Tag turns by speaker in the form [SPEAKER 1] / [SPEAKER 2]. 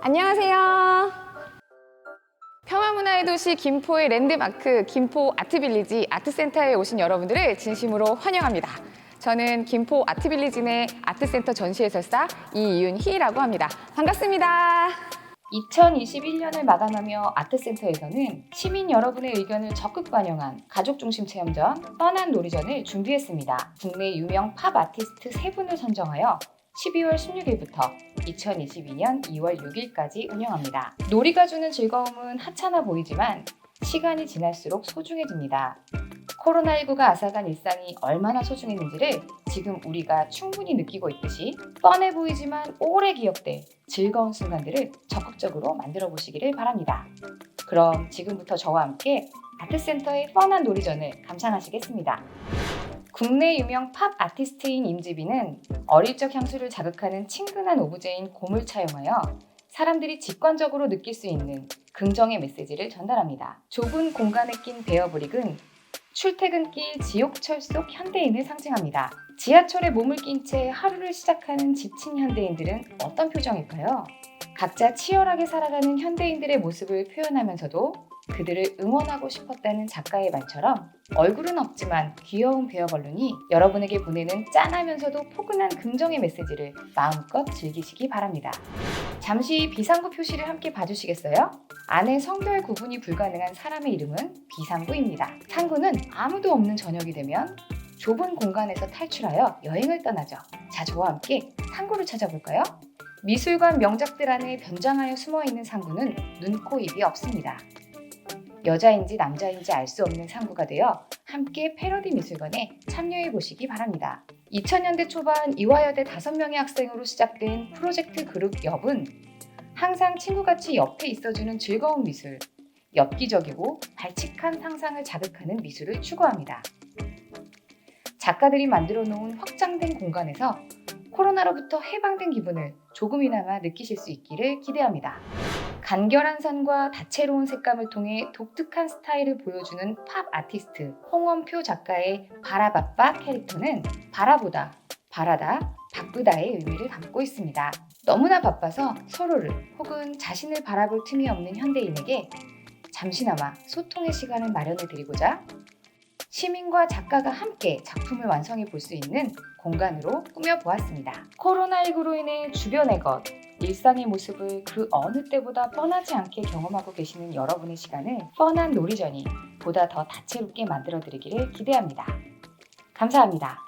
[SPEAKER 1] 안녕하세요. 평화문화의 도시 김포의 랜드마크 김포 아트빌리지 아트센터에 오신 여러분들을 진심으로 환영합니다. 저는 김포 아트빌리지 내 아트센터 전시해설사 이윤희라고 합니다. 반갑습니다. 2021년을 마감하며 아트센터에서는 시민 여러분의 의견을 적극 반영한 가족 중심 체험전 뻔한 놀이전을 준비했습니다. 국내 유명 팝 아티스트 세 분을 선정하여 12월 16일부터 2022년 2월 6일까지 운영합니다. 놀이가 주는 즐거움은 하찮아 보이지만 시간이 지날수록 소중해집니다. 코로나19가 앗아간 일상이 얼마나 소중했는지를 지금 우리가 충분히 느끼고 있듯이 뻔해 보이지만 오래 기억될 즐거운 순간들을 적극적으로 만들어 보시기를 바랍니다. 그럼 지금부터 저와 함께 아트센터의 뻔한 놀이전을 감상하시겠습니다. 국내 유명 팝 아티스트인 임지비는 어릴 적 향수를 자극하는 친근한 오브제인 곰을 차용하여 사람들이 직관적으로 느낄 수 있는 긍정의 메시지를 전달합니다. 좁은 공간에 낀 베어브릭은 출퇴근길 지옥철 속 현대인을 상징합니다. 지하철에 몸을 낀 채 하루를 시작하는 지친 현대인들은 어떤 표정일까요? 각자 치열하게 살아가는 현대인들의 모습을 표현하면서도 그들을 응원하고 싶었다는 작가의 말처럼 얼굴은 없지만 귀여운 베어벌룬이 여러분에게 보내는 짠하면서도 포근한 긍정의 메시지를 마음껏 즐기시기 바랍니다. 잠시 비상구 표시를 함께 봐주시겠어요? 안에 성별 구분이 불가능한 사람의 이름은 비상구입니다. 상구는 아무도 없는 저녁이 되면 좁은 공간에서 탈출하여 여행을 떠나죠. 자, 저와 함께 상구를 찾아볼까요? 미술관 명작들 안에 변장하여 숨어 있는 상구는 눈, 코, 입이 없습니다. 여자인지 남자인지 알 수 없는 상구가 되어 함께 패러디 미술관에 참여해 보시기 바랍니다. 2000년대 초반 이화여대 5명의 학생으로 시작된 프로젝트 그룹 엽은 항상 친구같이 옆에 있어주는 즐거운 미술, 엽기적이고 발칙한 상상을 자극하는 미술을 추구합니다. 작가들이 만들어 놓은 확장된 공간에서 코로나로부터 해방된 기분을 조금이나마 느끼실 수 있기를 기대합니다. 간결한 선과 다채로운 색감을 통해 독특한 스타일을 보여주는 팝 아티스트 홍원표 작가의 바라바빠 캐릭터는 바라보다, 바라다, 바쁘다의 의미를 담고 있습니다. 너무나 바빠서 서로를 혹은 자신을 바라볼 틈이 없는 현대인에게 잠시나마 소통의 시간을 마련해 드리고자 시민과 작가가 함께 작품을 완성해 볼 수 있는 공간으로 꾸며보았습니다. 코로나19로 인해 주변의 것, 일상의 모습을 그 어느 때보다 뻔하지 않게 경험하고 계시는 여러분의 시간을 뻔한 놀이전이 보다 더 다채롭게 만들어 드리기를 기대합니다. 감사합니다.